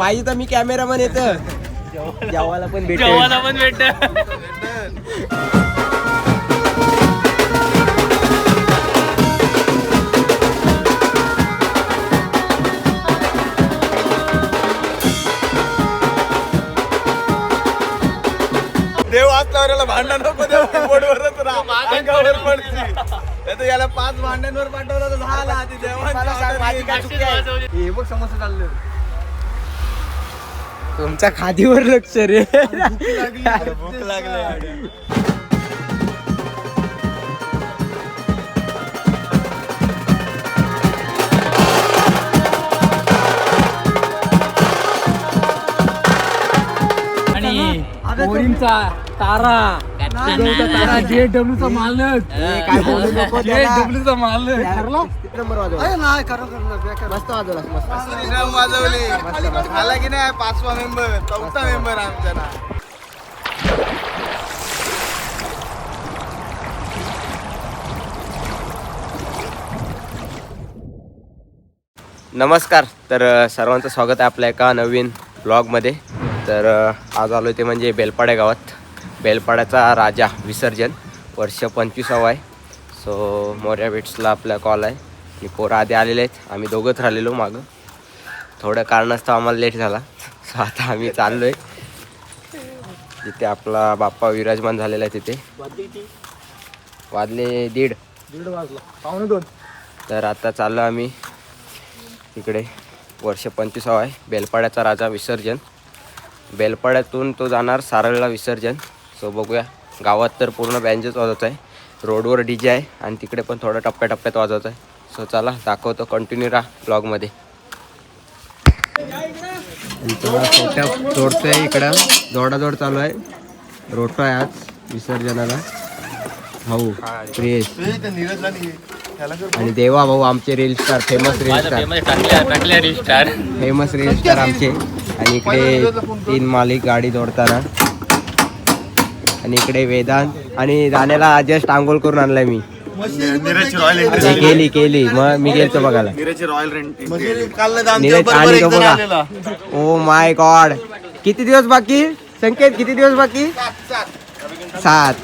पाहिजे तर मी कॅमेरामॅन येतं. जेवायला पण भेटेल. जेवायला पण भेट देव असल्यावर भांडण नको देव याला पाच भांड्यांवर पाठवलं तर झाला आधी. देवांची हे बघ समोसा चाललं. तुमच्या खादीवर लक्ष रे. भूक लागली आणि तारा. तारा जे डब्ल्यू चा मालक. काय बोलू नको जे त्याला. डब्ल्यू चा मालक. किती नंबर वाजवला? मस्त वाजवला मस्त श्रीराम वाजवली आला की नाही पाचवा मेंबर चौथा मेंबर आमच्या ना नमस्कार. तर अ, सर्वांचं स्वागत आहे आपल्या एका नवीन ब्लॉगमध्ये तर अ, आज आलो ते म्हणजे बेलपाड्या गावात. बेलपाड्याचा राजा विसर्जन. वर्ष पंचवीसावं आहे. सो मोर्या बिट्सला आपला कॉल आहे. आणि पोरं आधी आलेले आहेत. आम्ही दोघंच राहिलेलो मागं. थोड्या कारणास्तव आम्हाला लेट झाला. सो आता आम्ही चाललो आहे जिथे आपला बाप्पा विराजमान झालेला आहे तिथे. वाजले दीड. दीड वाजला. पावणे दोन. तर आता चाललो आम्ही. इकडे वर्ष पंचवीसावं आहे. बेलपाड्याचा राजा विसर्जन. बेलपाड्यातून तो जाणार सारळला विसर्जन. सो बघूया. गावात तर पूर्ण बँजच वाजवत आहे. रोडवर डी जे आहे आणि तिकडे पण थोडं टप्प्याटप्प्यात वाजवत आहे. सो चला दाखवतो कंटिन्यू राहा ब्लॉगमध्ये सेटअप जोडतोय इकडं. जोडाजोड चालू आहे. रोटो आहे आज विसर्जनाला. भाऊ प्रियेश. आणि देवा भाऊ आमचे reel star famous reel star famous reel star आमचे. आणि इकडे तीन मालिक गाडी जोडताना. आणि इकडे वेदांत. आणि जाण्याला जस्ट आंघोळ करून आणलाय मी. नीरजची रॉयल केली केली मग मी गेलतो बघायला. रॉयल म्हणजे नीरज बरोबर आणि तो बघा आलेला. ओ माय गॉड किती दिवस बाकी? संकेत किती दिवस बाकी? सात.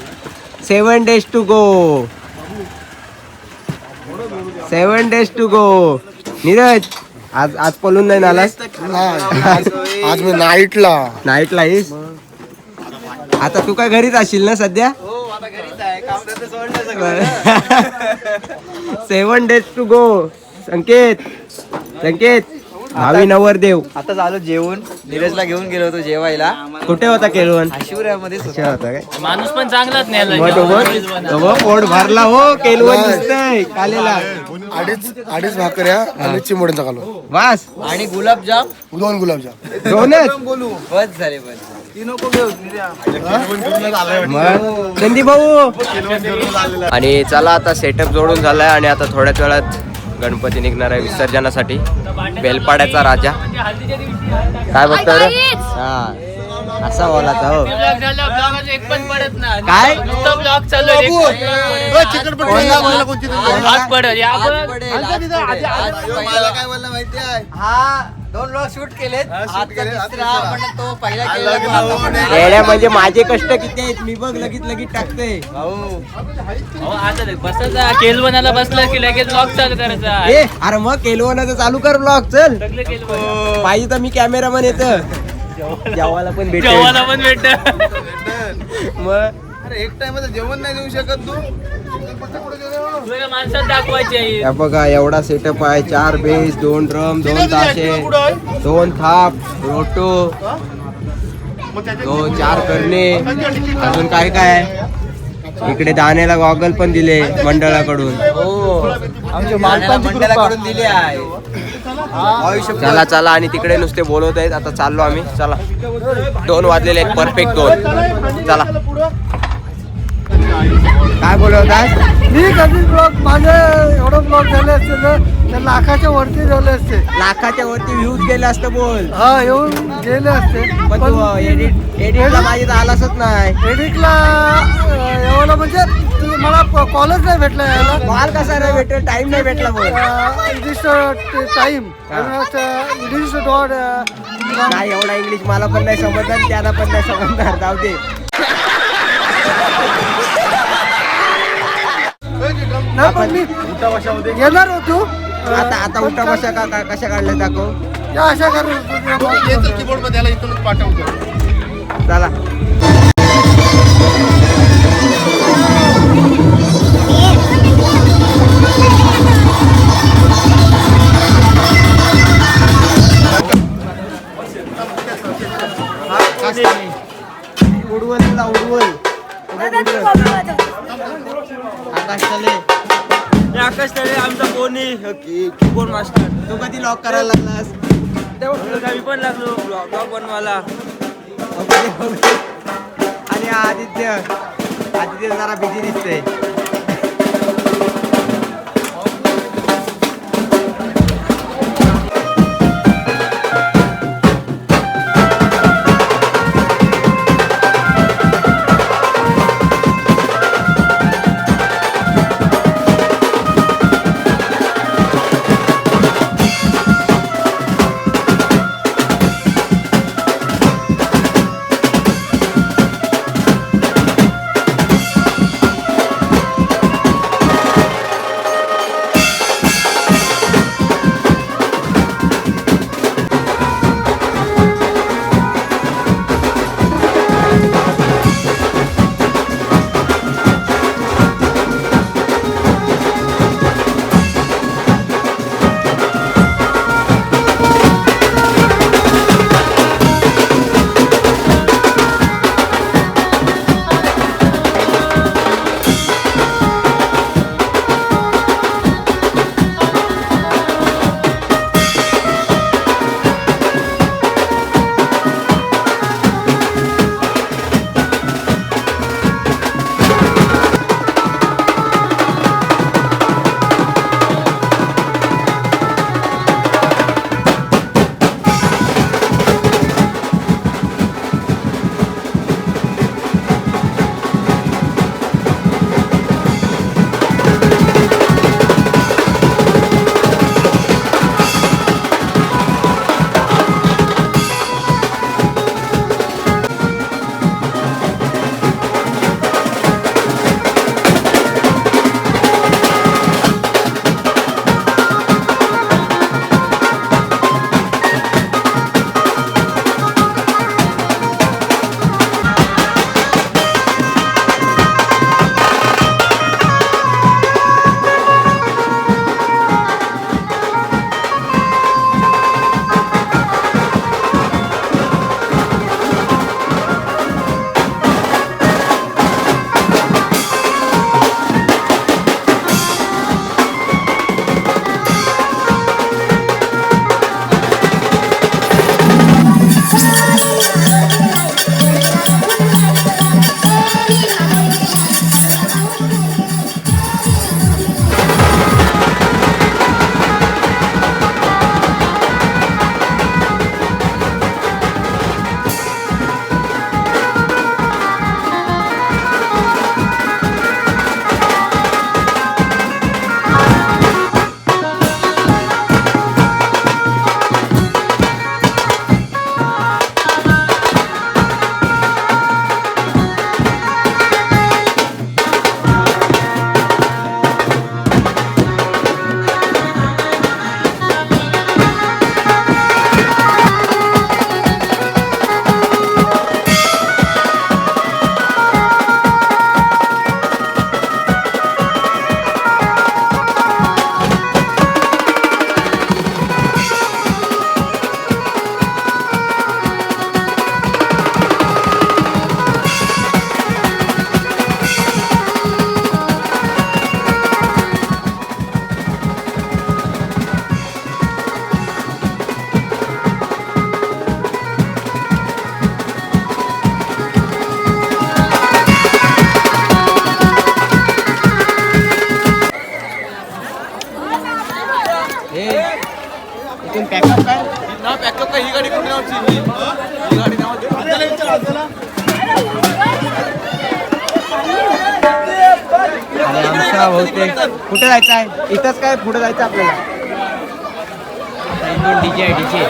Seven days to go seven days to go Neeraj आज आज पळून नाही आलास? आज मी नाईटला नाईटला आता तू काय घरीच असशील ना सध्या? Seven days to go Sanket. Sanket. भावी नवरदेव. आता झालो जेवण. नीरजला घेऊन गेलो होतो जेवायला. कुठे होता केलवन होता. काय? माणूस पण चांगलाच पोट भरला हो केलवन दिसतंय. कालेला अडीच अडीच भाकऱ्या आणि चिमोड्यांचा कालो वास आणि गुलाबजाम? दोन गुलाबजाम. दोनच? बस झाले बस संदीप भाऊ आणि चला आता सेटअप जोडून झालाय आणि आता थोड्याच वेळात गणपती निघणार आहे विसर्जनासाठी बेलपाड्याचा राजा काय बघतो रे हा असा बोलाचा हो काय? नुसतं हा दोन ब्लॉग शूट हा, केले, हा, तो पहिला हा, म्हणजे माझे कष्ट किती आहेत? मी बघ लगेच लगेच टाकते. आता बसायचा केलवनाला बसलं की लगेच ब्लॉग चालू करायचा. ए अरे मग केलवनाचं चालू कर ब्लॉग चल. केलवन. पाहिजे तर मी कॅमेरामॅन येतं. जेवायला. पण भेटेल. जेवायला पण भेट मग अरे एक टाइम जेवण नाही देऊ शकत तू. माणसात दाखवायचे या बघा एवढा सेटअप आहे. चार बेस दोन ड्रम दोन ताशे दोन थाप रोटो दोन चार करणे. अजून काय काय आहे? इकडे दाण्याला गॉगल पण दिले मंडळाकडून. आमच्या मालकांची मंडळाकडून दिली आहे. चला. चला आणि तिकडे नुसते बोलवत आहेत आता चाललो आम्ही. चला. दोन वाजलेले आहेत परफेक्ट दोन. चला. काय बोलत होतास मी कधी ब्लॉग माझे एवढं ब्लॉग झाले असते ना तर लाखाच्या वरती झाले असते. लाखाच्या वरती व्ह्यूज गेले असतं बोल. हा येऊन गेले असते. पण तू एडिट एडिटला माझी तर आलासच नाही. एडिटला एवढं म्हणजे तू- मला कॉलच नाही भेटला यायला. माल कसा नाही भेटेल? टाइम नाही भेटला बोल. टाइम इडिस डॉट नाही एवढा इंग्लिश मला पण नाही समजणार त्यांना पण नाही समजणार. जाऊ दे. नाही पण मी येणार होतो. आता आता उठा बशा का का- कशा काढल्या दाखव या अशा कीबोर्डमध्ये इथूनच पाठवतो. चला. कोणी कीबोर्ड मास्टर? तू कधी लॉक करायला लागलास? मी पण लागलो. ब्लॉग बनवायला. आणि आदित्य. आदित्य जरा बिझी दिसतोय. आहे इथंच काय पुढे जायचं आपल्याला? डीजे डीजे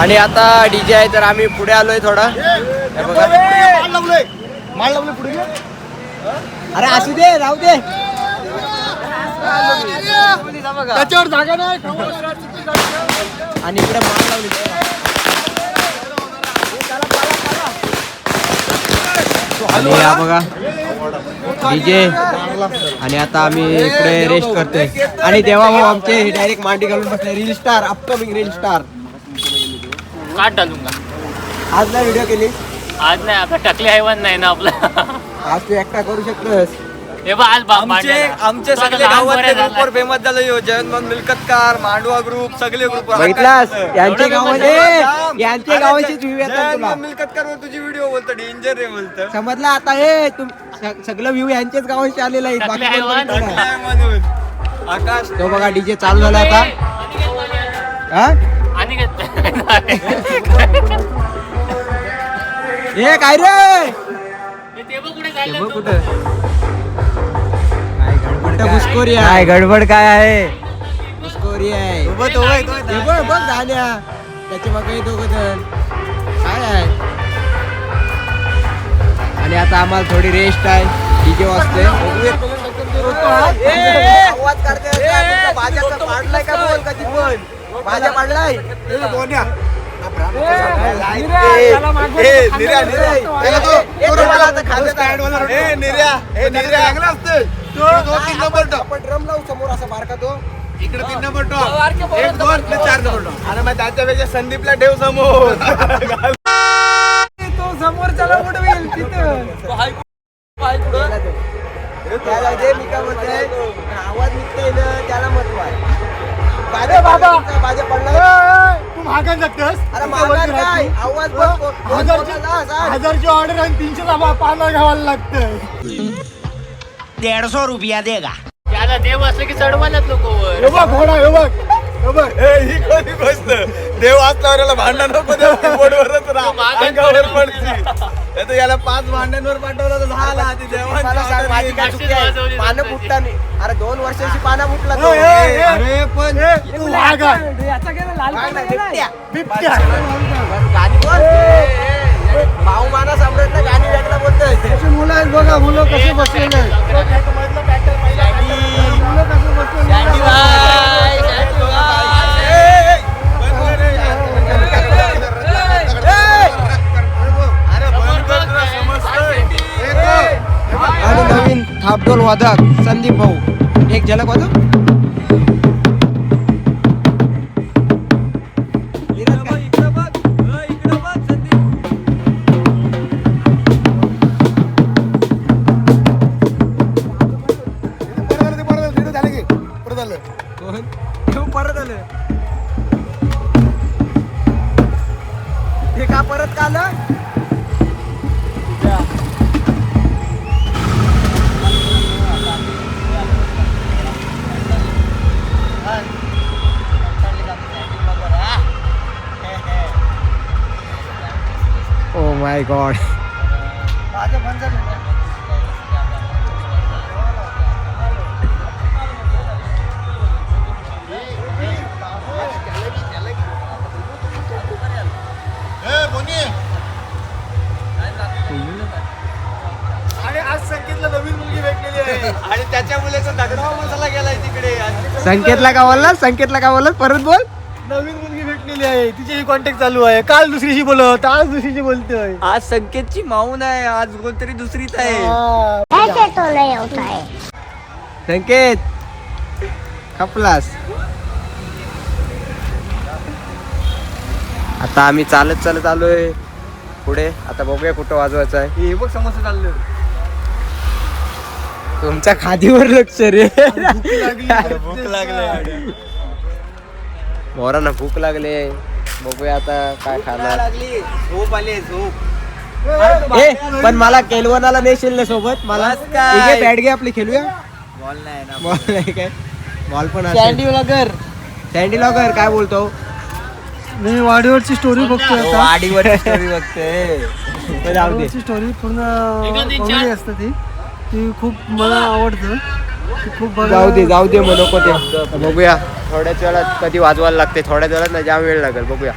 आणि आता डीजे आहे तर आम्ही पुढे आलोय थोडा. हे बघा. अरे असू दे राहू दे. त्याच्यावर जागा नाही आणि इकडे माल लावली आणि हा बघा. डीजे. आणि आता आम्ही इकडे रेस्ट करतोय. आणि तेव्हा भाऊ आमचे डायरेक्ट मांडी घालून बसले. Reel star upcoming reel star काट डालूंगा आज नाही व्हिडिओ केली? आज नाही आता टकले हैवान नाही ना आपला. आज तू एकटा करू शकतोस. हे आज बा- आमचे भांडण. आमचे तो आता सगळे लहान गावातले पोरं झाला. ग्रुपवर फेमस झालं ह्यो. जयंत मिल्कतकार मांडवा ग्रुप सगळे ग्रुप बघितलास यांच्या एवढं गावाचे यांच्या गावाची व्ह्यू येतात तुला मिल्कतकार वर तुझी व्हिडिओ बोलतो डेंजर रे बोलतो समजलं आता हे तुम स- सगळं व्ह्यू यांच्याच गावाचे आलेलं आहे बाकी कोण. कोण आहे? काय म्हणून आकाश तो बघा डीजे चालू झाला आता हा आणि काय- हे काय रे ते बघ कुठे चाललं तू. कुठं घुसखोरी आहे. काय गडबड काय आहे? घुसखोरी आहे. हे बघ बघ गाण्या त्याच्यामागे दोघ जण. काय आहे? आणि आता आम्हाला थोडी रेस्ट आहे. डीजे वाजते आवाज काढते माझ्या पाडलाय का? बोल कधी पण? माझ्या पाडलाय ए निर्या ए निर्या आपण ड्रम लावू समोर असा बारका तो. इकडे तीन नंबर टॉप एक दोन आणि चार नंबर टॉप अरे मग त्याच्यापेक्षा संदीपला ठेव समोर. तो समोर चला उडवेल तिथं. त्याला जे मी काय म्हणतोय आवाज निघतोय ना त्याला महत्त्व आहे. अरे बाबा! माझ्या पडला तू महागात जातोस? अरे आवाज हजारची ऑर्डर आणि तीनशे पाना घ्यावायला लागतं त्याला देव असलं की चढवायलाच लोक वर. हे बघ घोडा हे बघ हे बघ. ए, ही कोणी गोष्ट देव असल्यावर याला भांडण नको देऊ कीबोर्डवरच राहा. अंगावर पडची नाही तर याला पाच भांड्यांवर पाठवलं तर झाला आधी देवांची मला सांग, order माझी येईल. काय चुकी आहे? पानं फुटता नाही अरे दोन वर्षाची पानं फुटला तो. अरे पण तू महाग आहे. काय नाही, बिबट्या. बिबट्या. गाणी बोल. भाऊ माना सम्राटला गाणी वेगळा बोलतोय मुलं आहेत बघा मुलं कसे बसलेले. आणि नवीन थापडोल वादक संदीप भाऊ. एक झलक वाजव. संकेतला का बोलला संकेतला का बोलला परत बोल. नवीन मुलगी भेटलेली आहे. तिच्याशी कॉन्टॅक्ट चालू आहे. काल दुसरीशी बोलत आज दुसरीशी बोलतोय. आज संकेतची माऊन आहे. आज कोणतरी दुसरीच आहे. ऐसे तो नहीं होता है. संकेत खपलास. आता आम्ही चालत चालत आलोय. पुढे आता बघूया कुठं वाजवायचं आहे. हे बघ समस्या चाललं तुमच्या खादीवर लक्ष रे. भूक लागली मोरांना भूक लागले. बघूया आता काय खाणार. लागली. झोप आली झोप. ए पण मला केलवनाला नेशील ना सोबत. मला काय? बॅट घे आपली खेळूया बॉल नाही ना. बॉल नाही काय? बॉल पण सँडी लॉगर काय बोलतो? मी वाडीवरची स्टोरी बघतोय आता. वाडीवर स्टोरी बघते तर जाऊ दे. वाडीवरची स्टोरी पूर्ण. असते ती. ती खूप मला आवडतं. ती खूप जाऊ दे जाऊ दे म्हणू नको ते. बघूया. थोड्याच वेळात कधी वाजवायला लागते. थोड्याच वेळात ना जाम वेळ लागेल बघूया.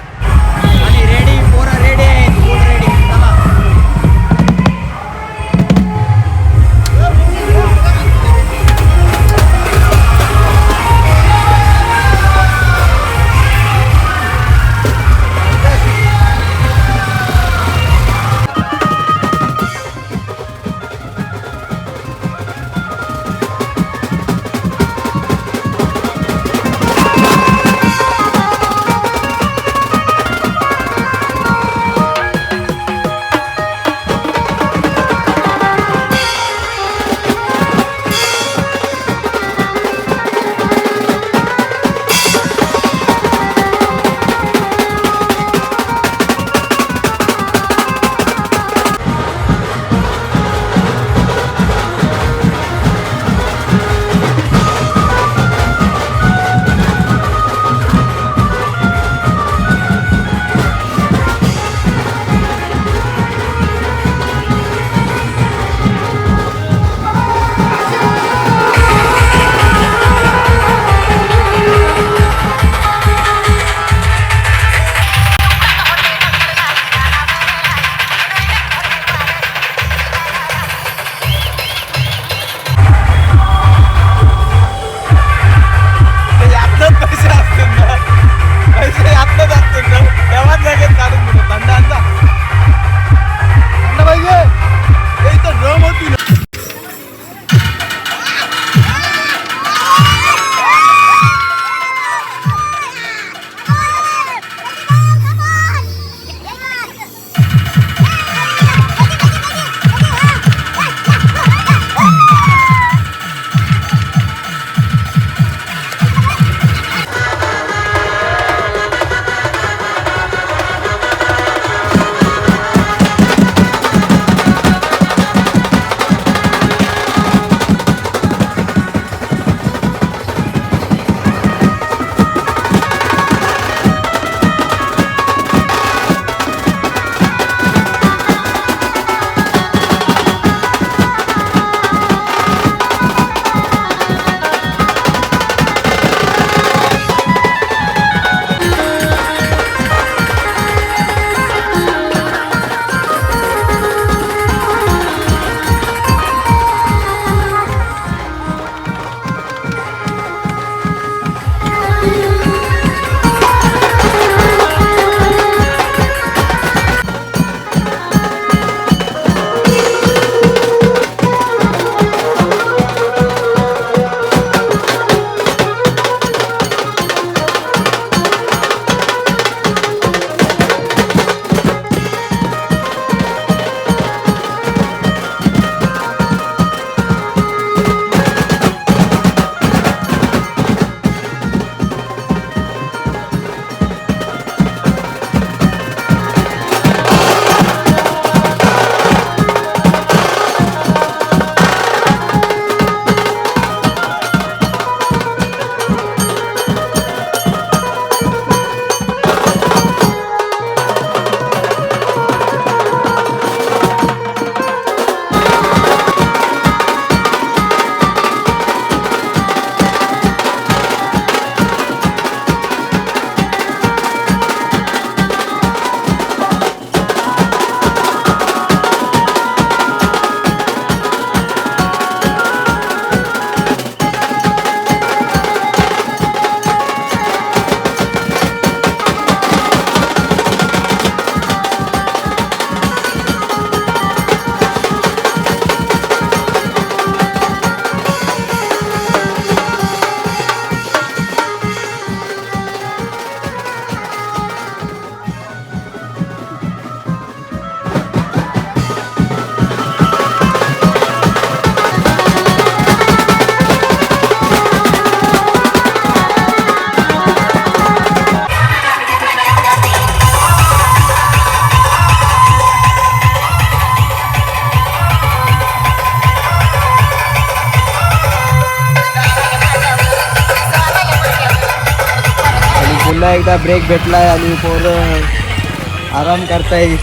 ब्रेक भेटलाय आणि पोरं आराम करताय.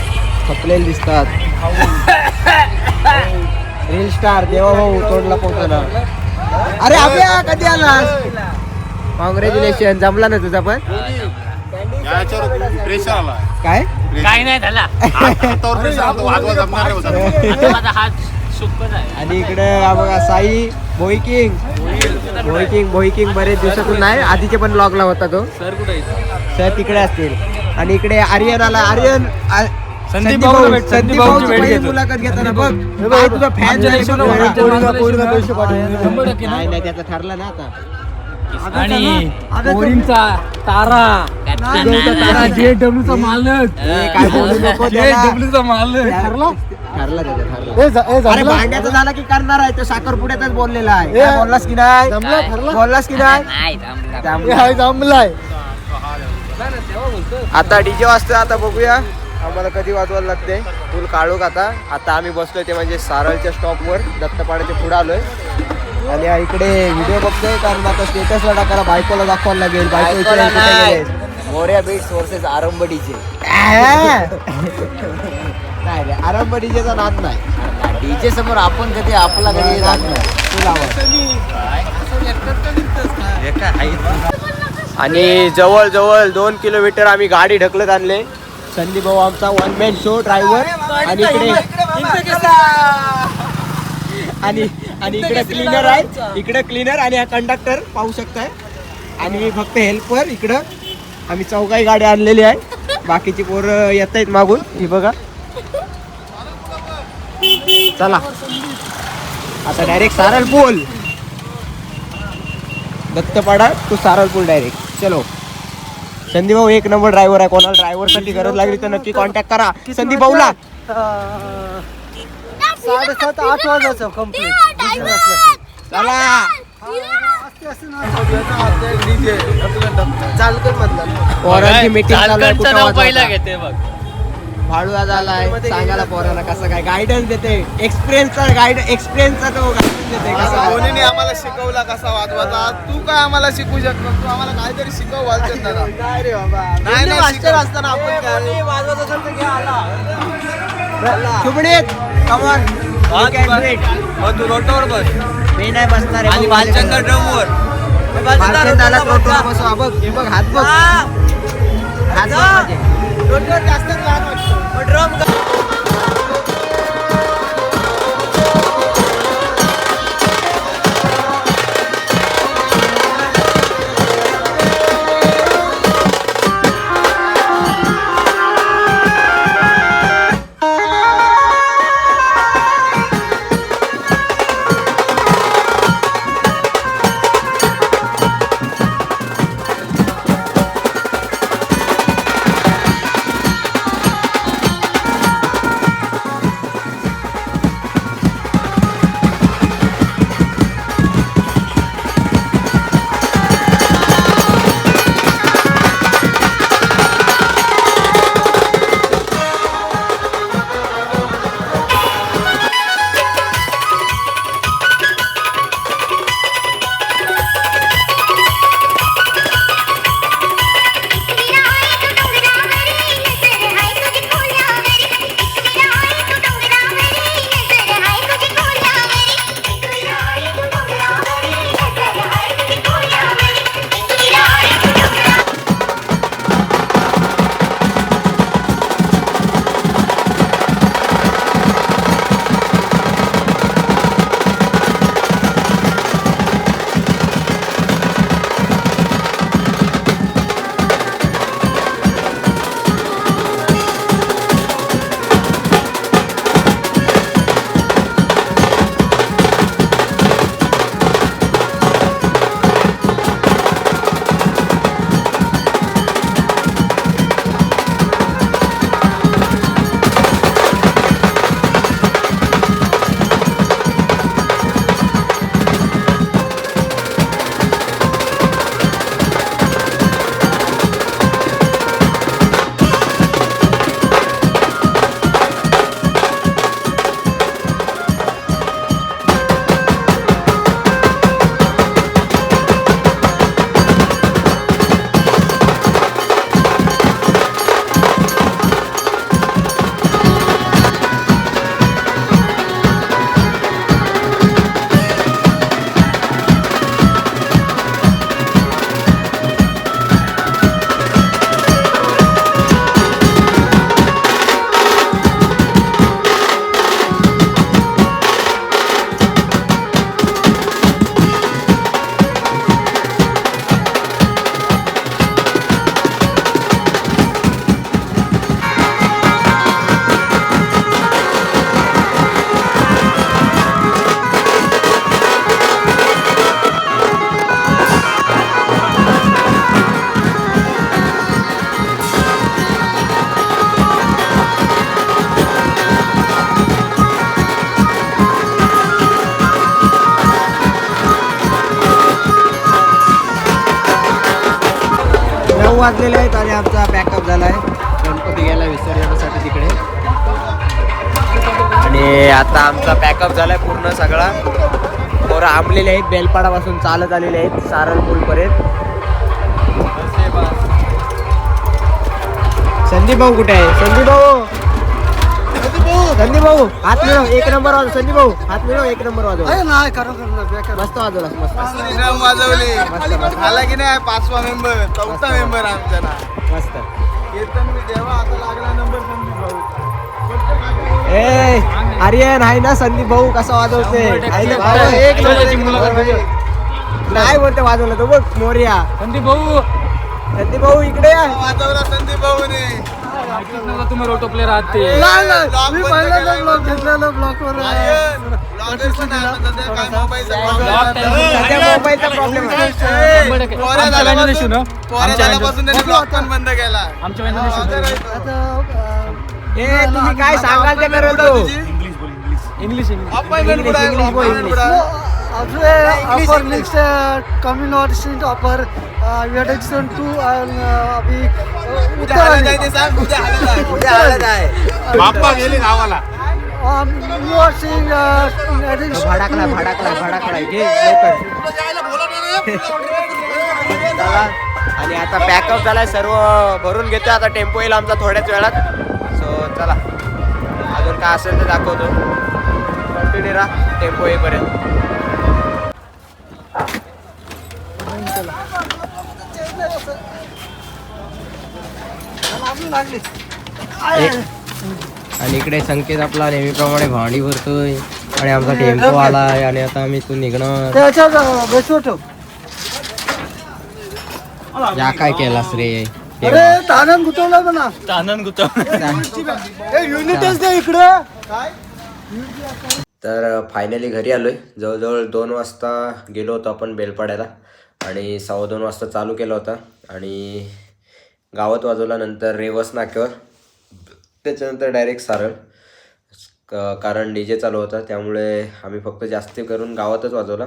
थकलेले दिसतात. रील स्टार देवा भाऊ तोडला पोहोचला अरे अभ्या कधी आलास? कॉंग्रॅच्युलेशन जमला ना तुझा पण? प्रेशर आला. काय? काय नाही झाला. आलं आहे आणि इकडे हा बघा साई भोईकिंग भोईकिंग भोईकिंग बरेच दिवसातून नाही. आधीचे पण लॉगला होता तो. सर कुठे सर तिकडे असतील. आणि इकडे आर्यन आला आर्यन आ- संदीप भाऊ- संदीप संदीप भाऊची भाऊची भेट पहिली घेतो. मुलाखत घेताना बघ. काय तुझा फॅन नाही नाही त्याचं ठरलं ना आता. आणि पोरींचा तारा. तारा जे डब्ल्यू चा मालक. ए, काय बोलू नको जे त्याला. डब्ल्यू चा मालक. ठरला? ठरला त्याचं ठरलं. अरे भांड्याचं झालं की करणार आहे. तो साखरपुड्यातच बोललेला आहे. काय बोललास की नाही? बोललास की नाही? जमलाय. आता डीजे वाजतोय आता बघूया. आम्हाला कधी वाजवायला लागते फुल काढूक आता. आता आम्ही बसलोय ते म्हणजे सारळच्या स्टॉपवर दत्तपाड्याच्या पुढे आलोय. आणि इकडे व्हिडिओ बघतोय कारण आता स्टेटसला टाकायला बायकोला दाखवायला लागेल. बायको? Morya beats versus Aarambh DJ नाही रे आरंभ डीजेचा नाद नाही. डीजे समोर आपण कधी आपला कधी नाद नाही. तू लावा. आणि जवळ जवळ दोन किलोमीटर आम्ही गाडी ढकलत आणले. संदीप भाऊ आमचा वन मॅन शो ड्रायव्हर आणि इकडे आणि आणि इकडे क्लीनर आहे. इकडे क्लीनर आणि हा कंडक्टर पाहू शकताय. आणि मी फक्त हेल्पर इकडं. आम्ही चौघाही गाडी आणलेली आहे. बाकीची पोरं येत आहेत मागून. ही बघा. चला. आता डायरेक्ट सारळ पूल दत्तपाडा तू सारळ पूल डायरेक्ट चलो. संदीप भाऊ एक नंबर ड्रायव्हर आहे. कोणाला ड्रायव्हरसाठी गरज लागली तर नक्की कॉन्टॅक्ट करा. संदीप भाऊला साडेसात आठ वाजायचं कंप्लीट चला. चालकर मधला पोरांची मीटिंग चालू आहे नाव पहिला वाजवायचा? घेते बघ. भाडू आज आलाय सांगायला पोरांना कसं काय गायडन्स देते. एक्सपिरियन्सचा गाईड एक्सपिरियन्सचा तो गायडन्स देते. कसा कोणीने आम्हाला शिकवला कसा वाजवायचा तू काय आम्हाला शिकू शकतो? तू आम्हाला काहीतरी शिकव वाजवत दादा. नाही रे बाबा. नाही, नाही, मास्टर. असताना आपण काय? वाजवत असेल तर आला. कमॉन तू रोटावर बस. मी नाही बसणार आहे. आणि भालचंद्र ड्रमवर. बघ बघ. हात बघ हात बघ माझे. वाजलेले आहेत आणि आमचा पॅकअप झाला आहे गणपती गेला विसर्जनासाठी तिकडे. आणि आता आमचा पॅकअप झाला आहे पूर्ण सगळा. पोरं आंबलेले आहेत बेलपाडापासून चालत आलेले आहेत सारळ संदीप भाऊ कुठे आहे? संदीप भाऊ! संदीप भाऊ. हात मिळव एक नंबर वाजव संदीप भाऊ. हात मिळव एक नंबर वाजव. मस्त वाजवला मस्त. ड्रम वाजवली. झाला की नाही पाचवा मेंबर चौथा मेंबर आमच्या ना मस्त. कीर्तन मी देवा आता लागला नंबर संदीप भाऊ. ए आर्यन आहे ना संदीप भाऊ? कसा वाजवते? एक नाही बोलते वाजवलं तो बघ मोर्या. संदीप भाऊ. संदीप भाऊ इकडे वाजवला संदीप भाऊने. तुम्ही रोटो प्लेअर आहात ते मी पहिल्यांदा ब्लॉग घेतलेला टक्के. पोऱ्या आमच्या काय सांगाल ते करत तो? English English appointment English, English boy, Uh, uh, अभी उद्या ते सांग उद्या बाप्पा गेले गावाला. Um, uh, adding भडाकला भडाकला भडाकला घे लवकर चला. आणि आता पॅकअप झालाय सर्व भरून घेतो आता टेम्पो येईल आमचा थोड्याच वेळात. सो चला. अजून काय असेल तर दाखवतो. कंटिन्यू राहा टेम्पो येईपर्यंत. आणि इकडे संकेत आपला नेहमीप्रमाणे भांडी भरतोय. आणि आमचा टेम्पो आलाय आणि आता आम्ही तू निघणार. या काय केलास रे? अरे तानन गुतवला म्हणा. युनिटच दे इकडे. तर फायनली घरी आलोय. जवळजवळ दोन वाजता गेलो होतो आपण बेलपाड्याला. आणि सव्वा दोन वाजता चालू केला होता. आणि गावात वाजवला नंतर रेवस नाक्यावर त्याच्यानंतर डायरेक्ट सारळ. क- कारण डी जे चालू होता त्यामुळे आम्ही फक्त जास्त करून गावातच वाजवला.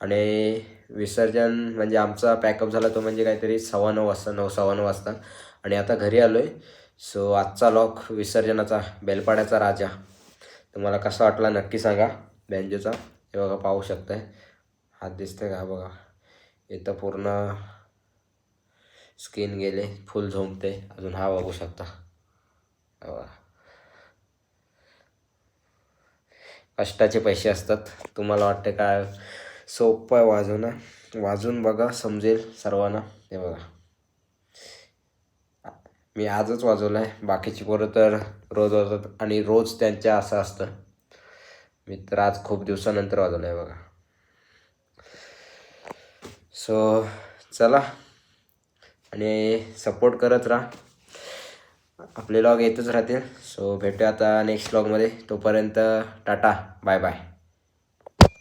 आणि विसर्जन म्हणजे आमचा पॅकअप झाला तो म्हणजे काहीतरी सव्वा नऊ वाजता नऊ सव्वा नऊ वाजता. आणि आता घरी आलो आहे सो आजचा लॉक विसर्जनाचा बेलपाड्याचा राजा. तुम्हाला कसा वाटला नक्की सांगा. बँजोचा. हे बघा पाहू शकताय. हात दिसतंय का? बघा. इथं पूर्ण स्किन गेले फुल झोंबते अजून हा बघू शकता. कष्टाचे पैसे असतात. तुम्हाला वाटते काय सोपं आहे वाजवणं वाजून बघा समजेल सर्वांना. ते बघा. मी आजच वाजवलं आहे बाकीची पोरं तर रोज वाजवतात आणि रोज त्यांच्या असं असतं. मी तर आज खूप दिवसानंतर वाजवलं आहे बघा. सो चला. आणि सपोर्ट करत राहा. आपले लॉग येतच राहतील. सो भेटूया आता नेक्स्ट लॉगमध्ये तोपर्यंत टाटा. Bye bye